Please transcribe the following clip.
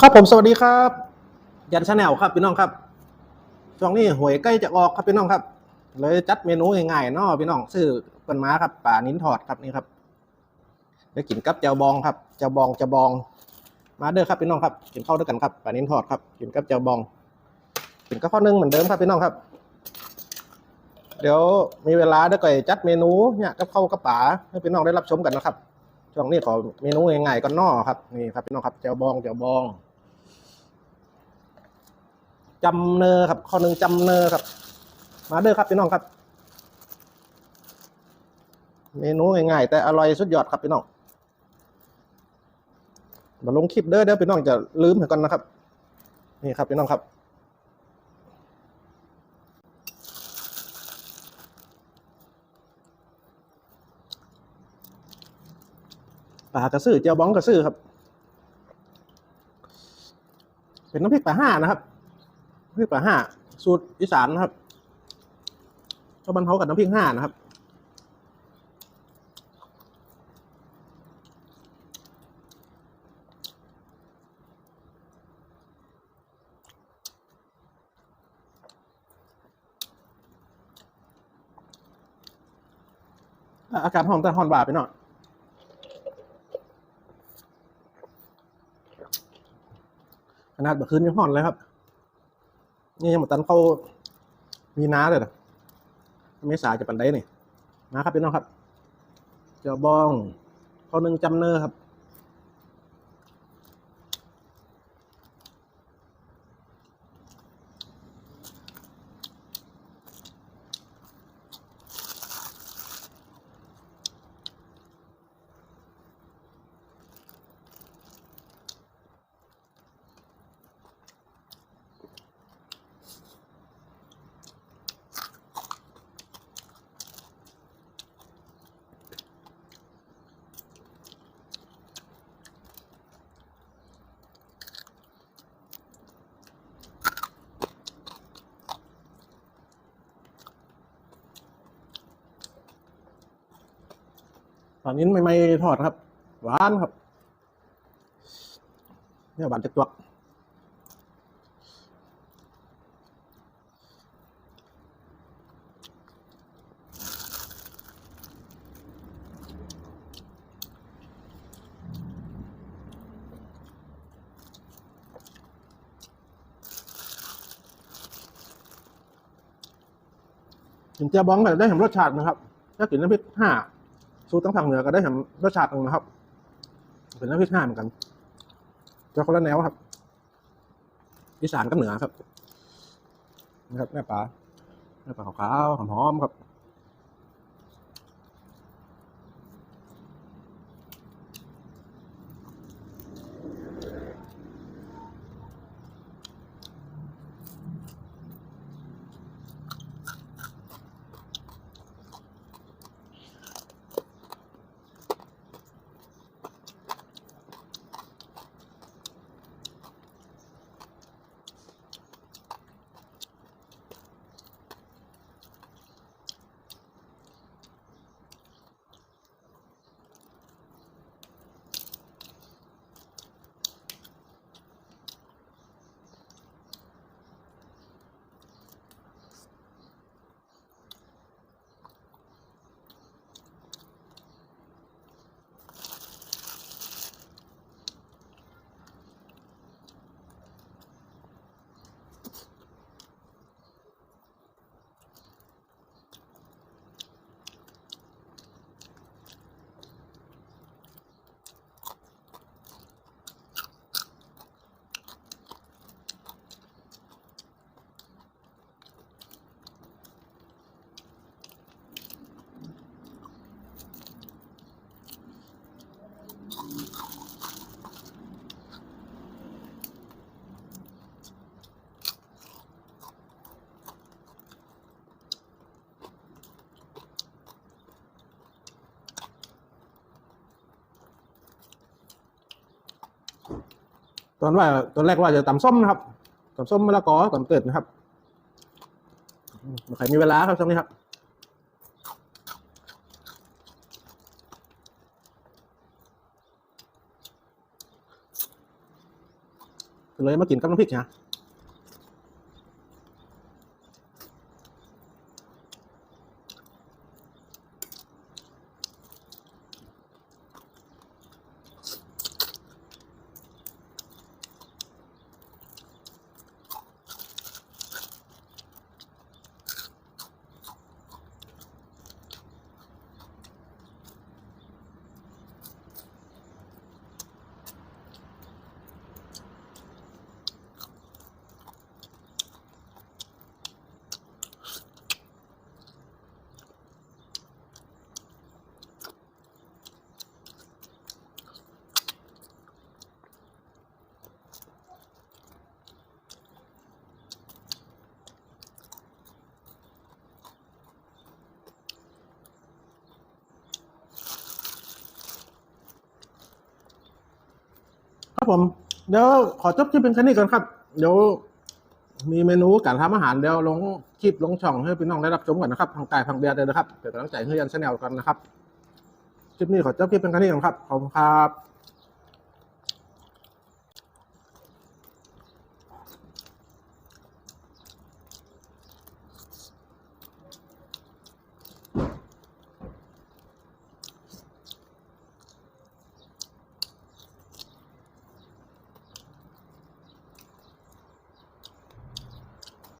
ครับผมสวัสดีครับ ยันชาแนลครับพี่น้องครับช่วงนี้หวยใกล้จะออกครับพี่น้องครับ เลยจัดเมนูง่ายๆเนาะพี่น้องซื้อเปิ้นม้าครับป่านิ้นทอดครับนี่ครับได้กินกับแจ่วบองครับแจ่วบองแจ่วบอง มาเด้อครับพี่น้องครับกินข้าวด้วยกันครับป่านิ้นทอดครับกินกับแจ่วบองกินกับข้าวนึ่งเหมือนเดิมครับพี่น้องครับ เดี๋ยวมีเวลาเดี๋ยวก็จัดเมนูเนี่ยกับข้าวกับป๋าให้พี่น้องได้รับชมกันนะครับ ช่วงนี้ขอเมนูง่ายๆก่อนนอครับนี่ครับพี่น้องครับแจวบองแจวบองจำเนอครับข้อหนึ่งจำเนอครับ มาเด้อครับพี่น้องครับ เมนูง่ายๆแต่อร่อยสุดยอดครับพี่น้องมาลงคลิปเด้อเดี๋ยวพี่น้องจะลืมเหมือนกันนะครับ นี่ครับพี่น้องครับ ปลากระสือเจียวบ้องกระสือครับ เป็นน้ำพริกปลาห้านะครับน้ำพริกปลาห้าสูตรอีสานนะครับชาวบ้านเขากับน้ำพริกห้านะครับอากาศหอมแต่หอนบาไปหน่อย ขนาดแบบคืนยังห่อนเลยครับ นี่ยังหมดตันเข้ามีน้าเลยนะไม่สายจะปันได้นี่มาครับพี่น้องครับเจ้าบองข้าหนึ่งจำเนอร์ครับ ตอนนี้ไม่ไม่ทอดครับหวานครับเนี่ยหวานจากตัวกินเจียวบ้องแบบได้เห็นรสชาตินะครับ ถ้ากินน้ำพริกห้า สูตรตั้งทางเหนือก็ได้เห็นรสชาติหนึงนะครับ เป็นน้ำพริกห้าเหมือนกันจะคนละแนวครับอีสานกับเหนือครับ นะครับแม่ปลาแม่ปลาขาวๆหอมๆครับ ตอนว่าตอนแรกว่าจะตำส้มนะครับตำส้มมะละกอตำเติดนะครับใครมีเวลาครับช่วงนี้ครับเลยมากินกับน้ำพริกนะ ครับผมเดี๋ยวขอจบที่เป็นแค่นี้ก่อนครับ เดี๋ยวมีเมนูการทำอาหารเดี๋ยวลงคลิปลงช่องให้พี่น้องได้รับชมก่อนนะครับทางกายทางเบียร์เลยนะครับเป็นกำลังใจให้ยันชาแนลกันนะครับคลิปนี้ขอจบคลิปเป็นแค่นี้ก่อนครับขอบคุณครับ